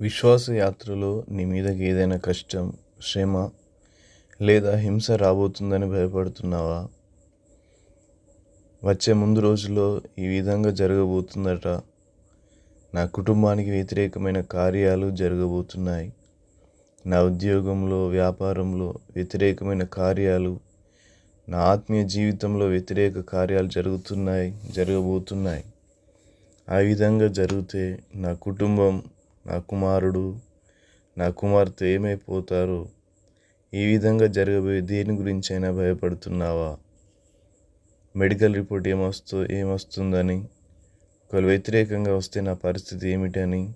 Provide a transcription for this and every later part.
విశ్వాస యాత్రలో నీ మీదకి ఏదైనా కష్టం శ్రమ లేదా హింస రాబోతుందని భయపడుతున్నావా? వచ్చే ముందు రోజుల్లో ఈ విధంగా జరగబోతుందట. నా కుటుంబానికి వ్యతిరేకమైన కార్యాలు జరగబోతున్నాయి. నా ఉద్యోగంలో వ్యాపారంలో వ్యతిరేకమైన కార్యాలు నా ఆత్మీయ జీవితంలో వ్యతిరేక కార్యాలు జరుగుతున్నాయి జరగబోతున్నాయి. ఆ విధంగా జరిగితే నా కుటుంబం నా కుమారుడు నా కుమార్తె ఏమైపోతారో? ఈ విధంగా జరగబోయే దేని గురించి అయినా భయపడుతున్నావా? మెడికల్ రిపోర్ట్ ఏమొస్తూ ఏమొస్తుందని? ఒకవేళ వ్యతిరేకంగా వస్తే నా పరిస్థితి ఏమిటని?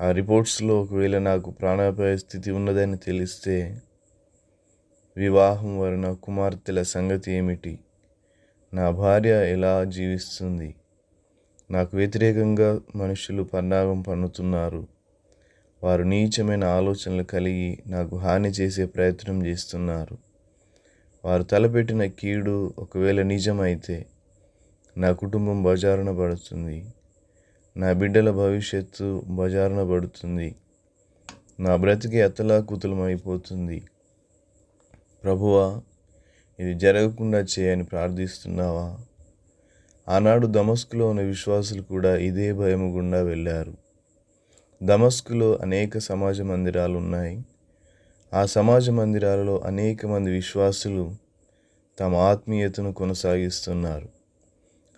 ఆ రిపోర్ట్స్లో ఒకవేళ నాకు ప్రాణాపాయ స్థితి ఉన్నదని తెలిస్తే? వివాహం వారి నా కుమార్తెల సంగతి ఏమిటి? నా భార్య ఎలా జీవిస్తుంది? నాకు వ్యతిరేకంగా మనుషులు పన్నాగం పన్నుతున్నారు. వారు నీచమైన ఆలోచనలు కలిగి నాకు హాని చేసే ప్రయత్నం చేస్తున్నారు. వారు తలపెట్టిన కీడు ఒకవేళ నిజమైతే నా కుటుంబం బజారున పడుతుంది. నా బిడ్డల భవిష్యత్తు బజారున పడుతుంది. నా బ్రతికి అతలాకుతలమైపోతుంది అయిపోతుంది. ప్రభువా ఇది జరగకుండా చేయని ప్రార్థిస్తున్నావా? ఆనాడు దమస్కులో ఉన్న విశ్వాసులు కూడా ఇదే భయము గుండా వెళ్ళారు. దమస్కులో అనేక సమాజ మందిరాలు ఉన్నాయి. ఆ సమాజ మందిరాలలో అనేక మంది విశ్వాసులు తమ ఆత్మీయతను కొనసాగిస్తున్నారు.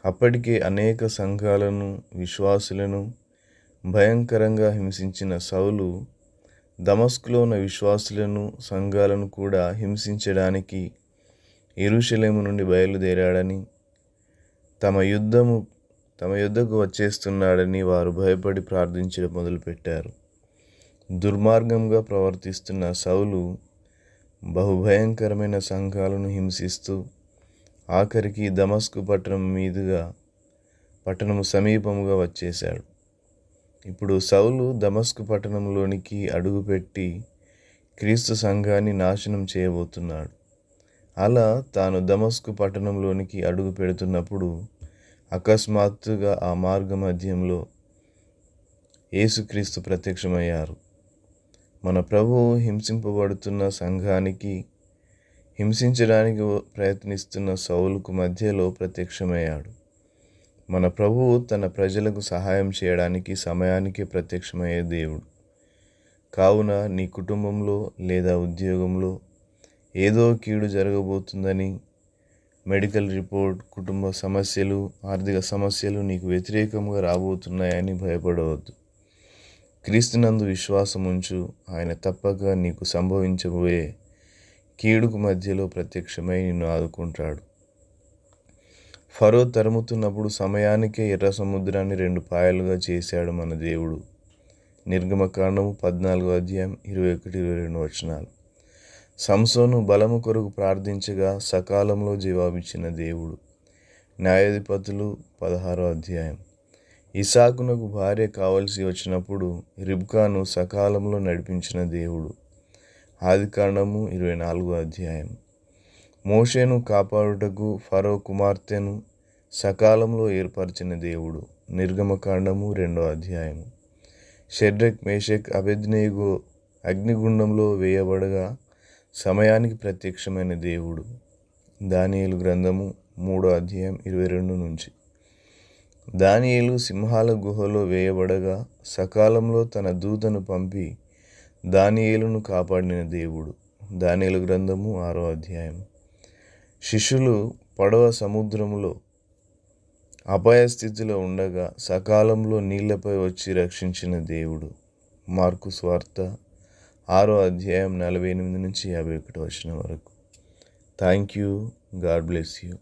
అప్పటికే అనేక సంఘాలను విశ్వాసులను భయంకరంగా హింసించిన సౌలు దమస్కులో ఉన్న విశ్వాసులను సంఘాలను కూడా హింసించడానికి ఎరుషలేము నుండి బయలుదేరాడని తమ యుద్ధము తమ యుద్ధకు వచ్చేస్తున్నాడని వారు భయపడి ప్రార్థించడం మొదలుపెట్టారు. దుర్మార్గంగా ప్రవర్తిస్తున్న సౌలు బహుభయంకరమైన సంఘాలను హింసిస్తూ ఆఖరికి దమస్కు పట్టణం మీదుగా పట్టణము సమీపముగా వచ్చేశాడు. ఇప్పుడు సౌలు దమస్కు పట్టణంలోనికి అడుగుపెట్టి క్రీస్తు సంఘాన్ని నాశనం చేయబోతున్నాడు. అలా తాను దమస్కు పట్టణంలోనికి అడుగు పెడుతున్నప్పుడు అకస్మాత్తుగా ఆ మార్గ మధ్యంలో యేసుక్రీస్తు ప్రత్యక్షమయ్యారు. మన ప్రభువు హింసింపబడుతున్న సంఘానికి హింసించడానికి ప్రయత్నిస్తున్న సౌలుకు మధ్యలో ప్రత్యక్షమయ్యాడు. మన ప్రభువు తన ప్రజలకు సహాయం చేయడానికి సమయానికి ప్రత్యక్షమయ్యే దేవుడు. కావున నీ కుటుంబంలో లేదా ఉద్యోగంలో ఏదో కీడు జరగబోతుందని మెడికల్ రిపోర్ట్ కుటుంబ సమస్యలు ఆర్థిక సమస్యలు నీకు వ్యతిరేకంగా రాబోతున్నాయని భయపడవద్దు. క్రీస్తునందు విశ్వాసం ఉంచు ఆయన తప్పక నీకు సంభవించబోయే కీడుకు మధ్యలో ప్రత్యక్షమై నిన్ను ఆదుకుంటాడు. ఫరో తరుముతున్నప్పుడు సమయానికే ఎర్ర సముద్రాన్ని రెండు పాయలుగా చేశాడు మన దేవుడు. నిర్గమకాండము పద్నాలుగో అధ్యాయం ఇరవై ఒకటి ఇరవై రెండు వచనాలు. సంసోను బలము కొరకు ప్రార్థించగా సకాలంలో జవాబిచ్చిన దేవుడు. న్యాయాధిపతులు పదహారో అధ్యాయం. ఇసాకునకు భార్య కావలసి వచ్చినప్పుడు రిబ్కాను సకాలంలో నడిపించిన దేవుడు. ఆదికాండము ఇరవై నాలుగో అధ్యాయం. మోషేను కాపాడుటకు ఫరో కుమార్తెను సకాలంలో ఏర్పరిచిన దేవుడు. నిర్గమకాండము రెండో అధ్యాయము. షెడ్రక్ మేషక్ అభిజ్ఞేగో అగ్నిగుండంలో వేయబడగా సమయానికి ప్రత్యక్షమైన దేవుడు. దానియేలు గ్రంథము మూడో అధ్యాయం ఇరవై రెండు నుంచి. దానియేలు సింహాల గుహలో వేయబడగా సకాలంలో తన దూతను పంపి దానియేలును కాపాడిన దేవుడు. దానియేలు గ్రంథము ఆరో అధ్యాయం శిష్యులు పడవ సముద్రములో అపాయ స్థితిలో ఉండగా సకాలంలో నీళ్ళపై వచ్చి రక్షించిన దేవుడు. మార్కు స్వార్థ ఆరో అధ్యాయం నలభై ఎనిమిది నుంచి యాభై ఒకటి వచ్చిన వరకు. Thank you God bless you